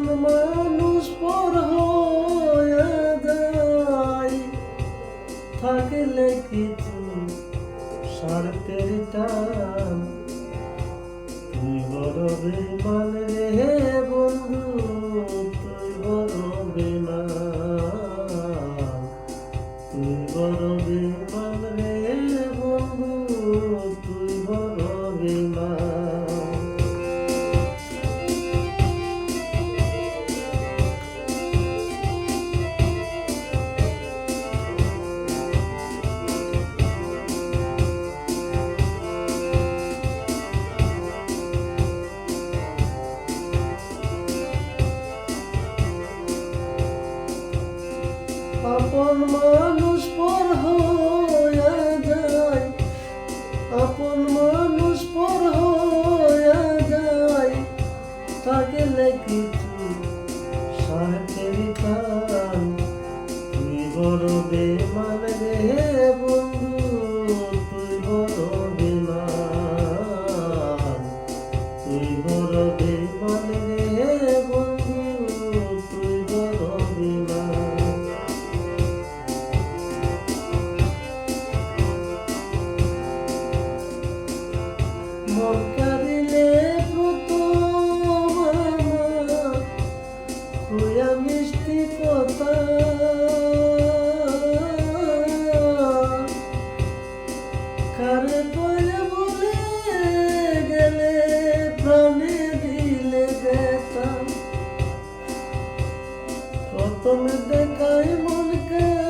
আপন মানুষ পর যায়। থাকলে কিছু স্বার্থের টান। তুই বড় বেমান রে বন্ধু, তুই বড় বেমান তুই বড় বেমান রে আপন মানুষ পর যায়। আপন মানুষ পর যায়। তাকে লেখি তুই বড় বেমান প্রথম দেখায় মন কারিলে